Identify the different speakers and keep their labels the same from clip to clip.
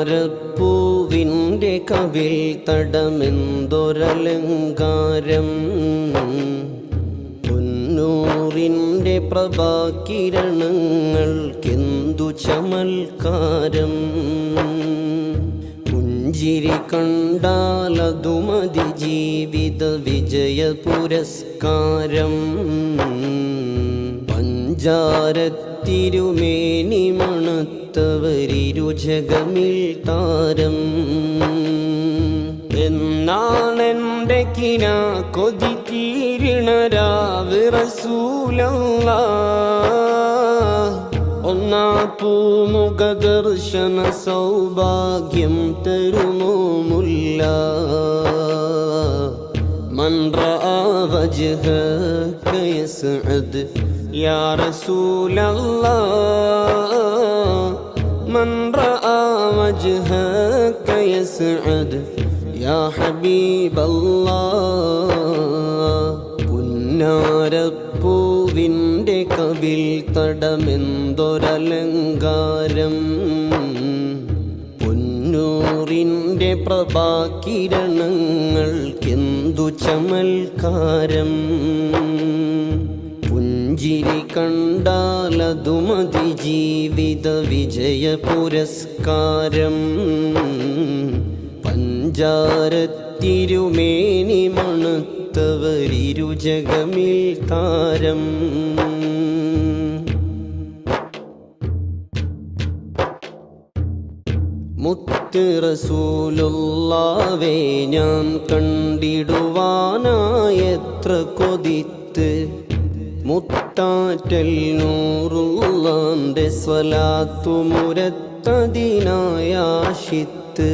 Speaker 1: പുന്നാരപ്പൂവിന്റെ കവിൽ തടമെന്തൊരലങ്കാരം? പൊന്നൂറിന്റെ പ്രഭാകിരണങ്ങൾക്കെന്തു ചമൽക്കാരം? പുഞ്ചിരി കണ്ടാലതു മതി ജീവിത വിജയ പുരസ്കാരം. പഞ്ചാരത്തിരുമേനി മണത്തവരിരുജകമിൽ താരം. എന്നാണെന്റെ കിന കൊതി തീരണരാവ് ഒന്നാ പൂമുഖ ദർശന സൗഭാഗ്യം തരുമോ മുല്ല. من رأى وجهك يسعد يا رسول الله من رأى وجهك يسعد يا حبيب الله പുന്നാരപ്പൂവിൻ്റെ കവിൽ തടമെന്തൊരലങ്കാരം പൊന്നൂറിന്റെ പ്രഭാകിരണങ്ങൾക്കെന്തു ചമൽക്കാരം? പുഞ്ചിരി കണ്ടാലതു മതി ജീവിത വിജയ പുരസ്കാരം. പഞ്ചാരത്തിരുമേനി മണത്തവരിരുജകമിൽ താരം. മുത്ത് റസൂലുള്ളാവേ ഞാൻ കണ്ടിടുവാനായത്ര കൊതിത്ത്. മുത്താറ്റൽ നൂറുള്ളാന്റെ സ്വലാത്തുമുരത്തതിനായാശിത്ത്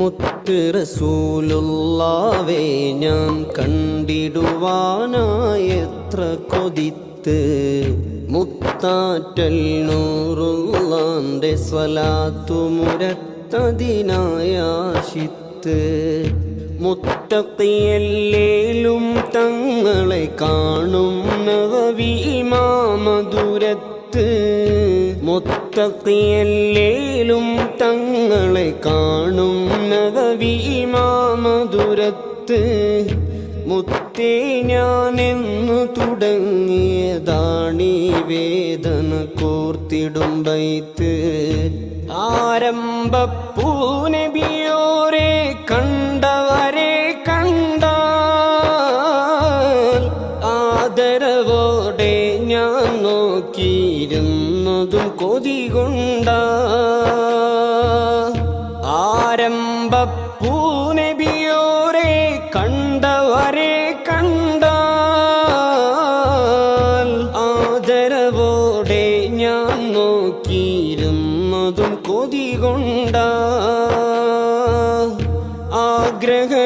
Speaker 1: മുത്ത് റസൂലുള്ളാവേ ഞാൻ കണ്ടിടുവാനായത്ര കൊതിത്ത്. മുത്താറ്റൽ നൂറുള്ളാന്റെ സ്വലാത്തു മുരത്തതിനായാശിത്ത് മുത്തത്തിയല്ലേലും തങ്ങളെ കാണും നവവീമാമധുരത്ത് മുത്തത്തിയല്ലേലും തങ്ങളെ കാണും നവവീമാമധുരത്ത് മുത്തേ ഞാനെന്നു തുടങ്ങിയതാണീ വേദന കോർത്തിടും ബൈത്ത് ആരംഭപ്പൂനബിയോരെ കണ്ടവരെ കണ്ട ആദരവോടെ ഞാൻ നോക്കിയിരുന്നതും കൊതി കൊണ്ടാ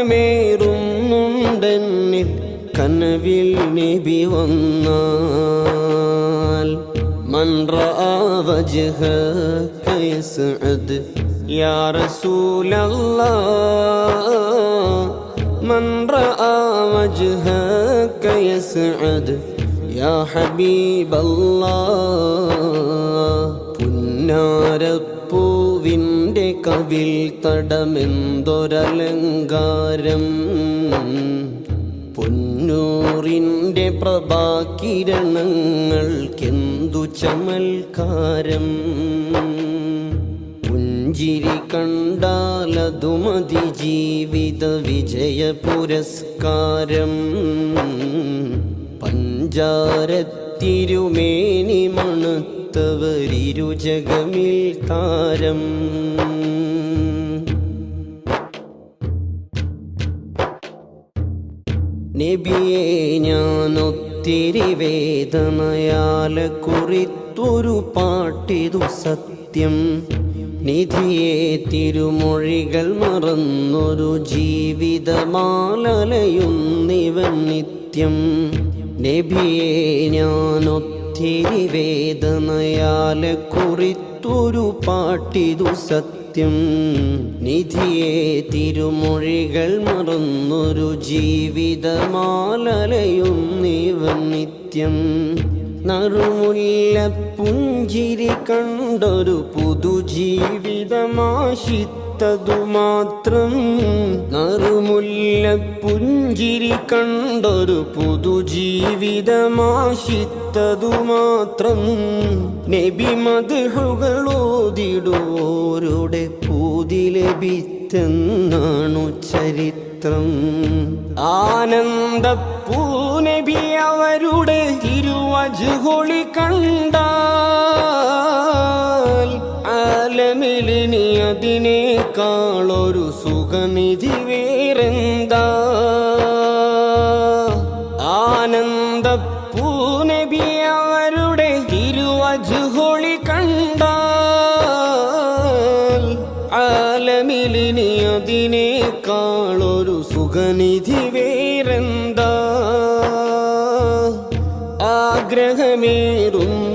Speaker 1: ആഗ്രഹമേറുന്നുണ്ടെന്നിൽ കനവിൽ നബി വന്നാൽ من رأى وجهك يسعد يا رسول الله من رأى وجهك يسعد يا حبيب الله പുന്നാരപ്പൂവിൻ്റെ കവിൽ തടമെന്തൊരലങ്കാരം? പൊന്നൂറിന്റെ പ്രഭാകിരണങ്ങൾക്കെന്തു ചമൽക്കാരം? പുഞ്ചിരി കണ്ടാലതു മതി ജീവിത വിജയ പുരസ്കാരം. പഞ്ചാരത്തിരുമേനി മണത്തവരിരുജകമിൽ താരം. നബിയെ ഞാനൊത്തിരി വേദനയാല കുറിത്തൊരു പാട്ടിതു സത്യം. നിധിയെ തിരുമൊഴികൾ മറന്നൊരു ജീവിതമാലലയുന്നിവൻ നിത്യം. നബിയെ ഞാനൊത്തിരി വേദനയാല കുറിത്തൊരു പാട്ടിതു സത്യം. നിധിയെ തിരുമൊഴികൾ മറന്നൊരു ജീവിതമാലയും നീവൻ നിത്യം. നറുമുല്ല പുഞ്ചിരി കണ്ടൊരു പുതുജീവിതമാശിത്തതു മാത്രം. നറുമുല്ല പുഞ്ചിരി കണ്ടൊരു പുതുജീവിതമാശിത്തതു മാത്രം നബി മധുകളോതിടുവോരുടെ പൂതി ലഭിത്തെന്നാണു ചരിത്രം. ആനന്ദപ്പൂനബി അവരുടെ തിരുവജുകൊളി കണ്ട ആലമിലിനി അതിനേക്കാളൊരു സുഖനിധി വേറെന്താ? അതിനേക്കാളൊരു സുഖനിധി വേറെന്താ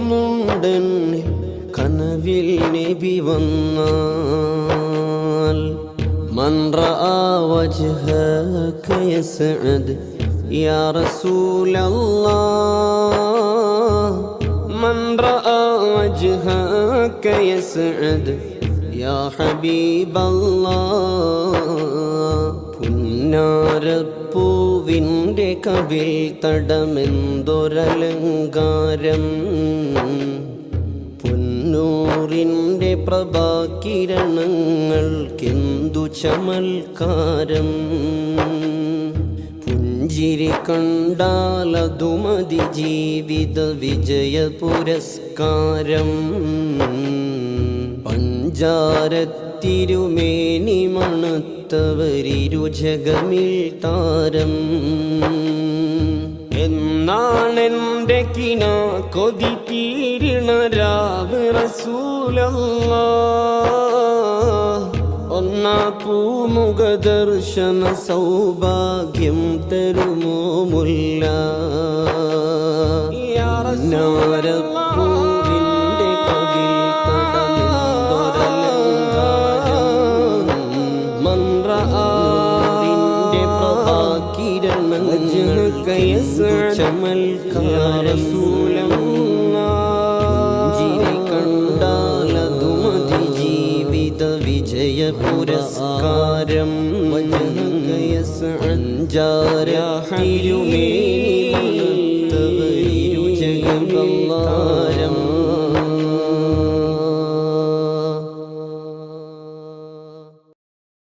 Speaker 1: ആഗ്രഹമേറുന്നുണ്ടെന്നിൽ കനവിൽ നബി വന്നാൽ من رأى وجهك يسعد يا رسول الله من رأى وجهك يسعد يا حبيب الله പുന്നാരപ്പൂവിന്റെ കവിൽ തടമെന്തൊരലങ്കാരം? പൊന്നൂറിന്റെ പ്രഭാകിരണങ്ങൾക്കെന്തു ചമൽക്കാരം? പുഞ്ചിരി കണ്ടാലതുമതി ജീവിത വിജയ പുരസ്കാരം. പഞ്ചാരത്തിരുമേനി മണത്തവരിരുജഗമിൽ താരം. എന്നാണെന്റെ കിന കൊതി തീരണ രാവ് റസൂലല്ലാ. ഒന്നാ പൂമുഖ ദർശന സൗഭാഗ്യം തരുമോ മുല്ല. ഞാരപ്പൂവിന്റെ മന്ത്രാറിന്റെ പ്രഭാകിരണങ്ങൾ ജിരി കണ്ടാലതു മതി ജീവിത വിജയ പുരസ്കാരം. സഞ്ചാര